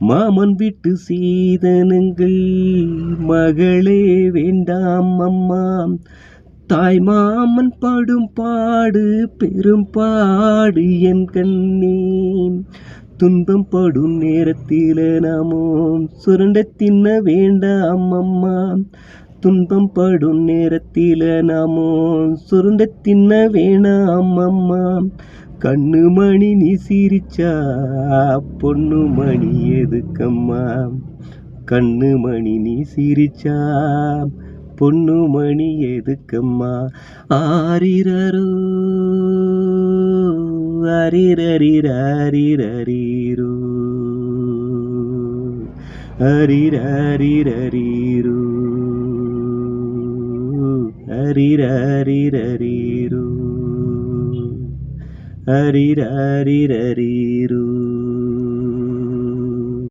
மாமன் விட்டு சீதனுங்கள் மகளே வேண்டாம் அம்மா தாய் மாமன் பாடும் பாடு பெரும் பாடு என் கண்ணே. துன்பம் படும் நேரத்தில் நாமோ சுரண்ட தின்ன வேண்டாம் அம்மா. துன்பம் படும் நேரத்தில் நாமோ சுருண்ட தின்ன வேணாம் அம்மா. கண்ணு மணி நீ சிரிச்சா பொண்ணு மணி எதுக்கம்மா. கண்ணு மணி நீ சிரிச்சா பொண்ணு மணி எதுக்கம்மா? ஆரிரரோ அரிரரிரரிரரீரோ. அரிரரிரரீரோ. அரிரரிரரீரோ. அரிரரிரரீரோ.